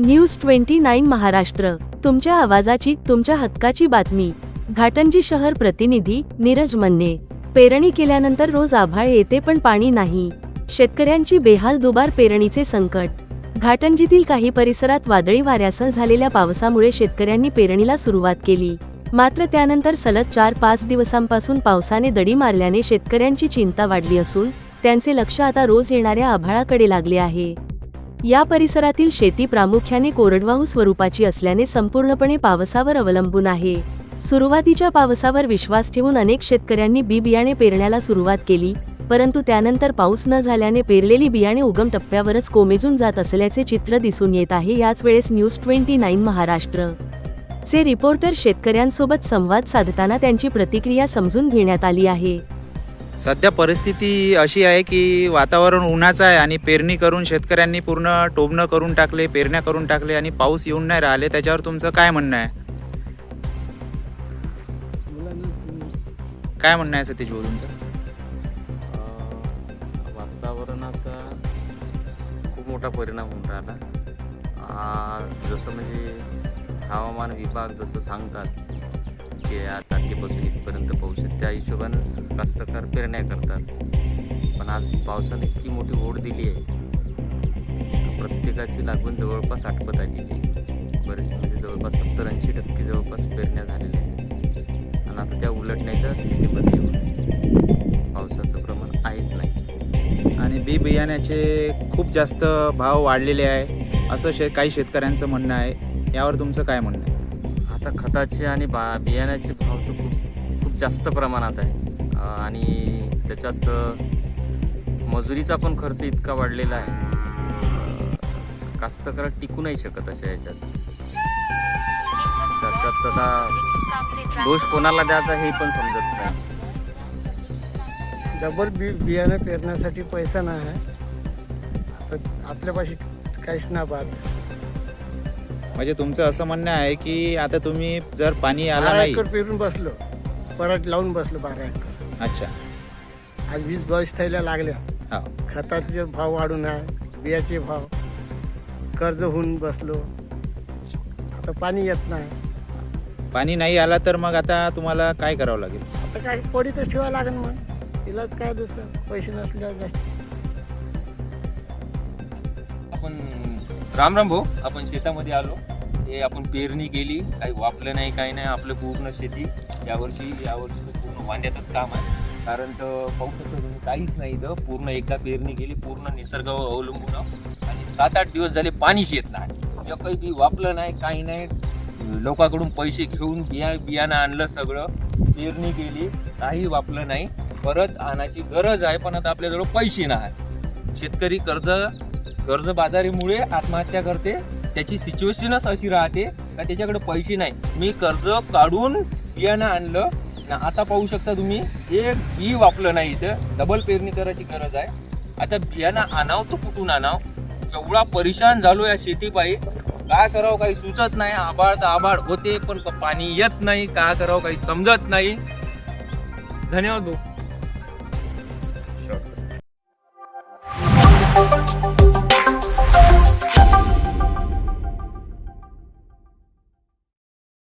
News twenty nine Maharashtra. तुमच्या आवाजाची तुमच्या हक्काची बातमी. घाटंजी शहर प्रतिनिधी नीरज मन्ने. पेरणी केल्यानंतर रोज आभाळ येते पण पाणी नाही. शेतकऱ्यांची बेहाल दुबार पेरणीचे संकट. घाटंजीतील काही परिसरात वादळी वाऱ्यासह झालेल्या पावसामुळे शेतकऱ्यांनी पेरणीला सुरुवात केली. मात्र त्यानंतर सलग चार पाच दिवसांपासून पावसाने दडी मारल्याने शेतकऱ्यांची चिंता वाढली असून त्यांचे लक्ष आता रोज येणाऱ्या आभाळाकडे लागले आहे. या परिसरातील शेती प्रामुख्याने कोरडवाहू स्वरूपाची असल्याने संपूर्णपणे पावसावर अवलंबून आहे. सुरुवातीच्या पावसावर विश्वास ठेवून अनेक शेतकऱ्यांनी बी बियाणे पेरण्याला सुरुवात केली परंतु त्यानंतर पाऊस न झाल्याने पेरलेली बियाणे उगम टप्प्यावरच कोमेजून जात असल्याचे चित्र दिसून येत आहे. याच वेळेस न्यूज ट्वेंटी नाईन महाराष्ट्र चे रिपोर्टर शेतकऱ्यांसोबत संवाद साधताना त्यांची प्रतिक्रिया समजून घेण्यात आली आहे. सध्या परिस्थिती अशी आहे की वातावरण उन्हाचं आहे आणि पेरणी करून शेतकऱ्यांनी पूर्ण टोबणं करून टाकले पेरण्या करून टाकले आणि पाऊस येऊन नाही राहिले त्याच्यावर तुमचं काय म्हणणं आहे? काय म्हणणं आहे सतीश भाऊ तुमचं? वातावरणाचा खूप मोठा परिणाम होऊन राहिला. जसं म्हणजे हवामान विभाग जसं सांगतात की या तारखेपासून इथपर्यंत पाऊस आहे. त्या हिशोबानं कास्तकार पेरण्या करतात. पण आज पावसाने इतकी मोठी ओढ दिली आहे. प्रत्येकाची लागवण जवळपास आटपत आलेली आहे. बरेचसे म्हणजे जवळपास सत्तर ऐंशी टक्के जवळपास पेरण्या झालेल्या आहेत. आणि आता त्या उलटण्याच्या स्थितीमध्ये येऊन पावसाचं प्रमाण आहेच नाही. आणि बी बियाण्याचे खूप जास्त भाव वाढलेले आहे. असं शे काही शेतकऱ्यांचं म्हणणं आहे. यावर तुमचं काय म्हणणं आहे? आता खताचे आणि बा बियाण्याचे भाव तर खूप खूप जास्त प्रमाणात आहे. आणि त्याच्यात मजुरीचा पण खर्च इतका वाढलेला आहे. कास्तकार टिकू नाही शकत अशा याच्यात. त्याच्यात आता दोष कोणाला द्यायचा हे पण समजत नाही. डबल बी बियाणं पेरण्यासाठी पैसा नाही आहे. आता आपल्यापाशी काहीच ना बात. म्हणजे तुमचं असं म्हणणं आहे की आता तुम्ही जर पाणी आला बारा नाही एकर पेरून बसलो. पराठ लावून बसलो बारा एकर. अच्छा. आज वीस बावीस थैल्या लागल्या. हा. खताचे भाव वाढून आहे बियाचे भाव. कर्ज होऊन बसलो. आता पाणी येत नाही. पाणी नाही आला तर मग आता तुम्हाला काय करावं लागेल? आता काय पडीतच ठेवावं लागेल मग. इलाज काय दुसरं? पैसे नसल्यावर जास्त. आपण राम राम भाऊ आपण शेतामध्ये आलो. हे आपण पेरणी केली. काही वापलं नाही काही नाही. आपलं पूर्ण शेती यावर्षी यावर्षी पूर्ण वांद्यातच काम आहे. कारण तर पाऊस तुम्ही काहीच नाही इथं. पूर्ण एकदा पेरणी केली पूर्ण निसर्गावर अवलंबून. आणि सात आठ दिवस झाले पाणीच येत नाही. काही बी वापलं नाही काही नाही लोकांकडून पैसे घेऊन बिया बियाणं आणलं सगळं. पेरणी केली काही वापलं नाही. परत आणायची गरज आहे पण आता आपल्याजवळ पैसे नाही. शेतकरी कर्ज कर्जबाजारीमुळे आत्महत्या करते. त्याची सिच्युएशनच अशी राहते का त्याच्याकडे पैसे नाही. मी कर्ज काढून बियाणं आणलं. ना आता पाहू शकता तुम्ही एक बी वापलं नाही इथं. डबल पेरणी करायची गरज आहे. आता बियाणं आणाव तर कुठून आणाव? एवढा परेशान झालो या शेतीपायी काय करावं काही सुचत नाही. आभाळ तर आभाळ होते पण पाणी येत नाही. काय करावं काही समजत नाही. धन्यवाद भाऊ.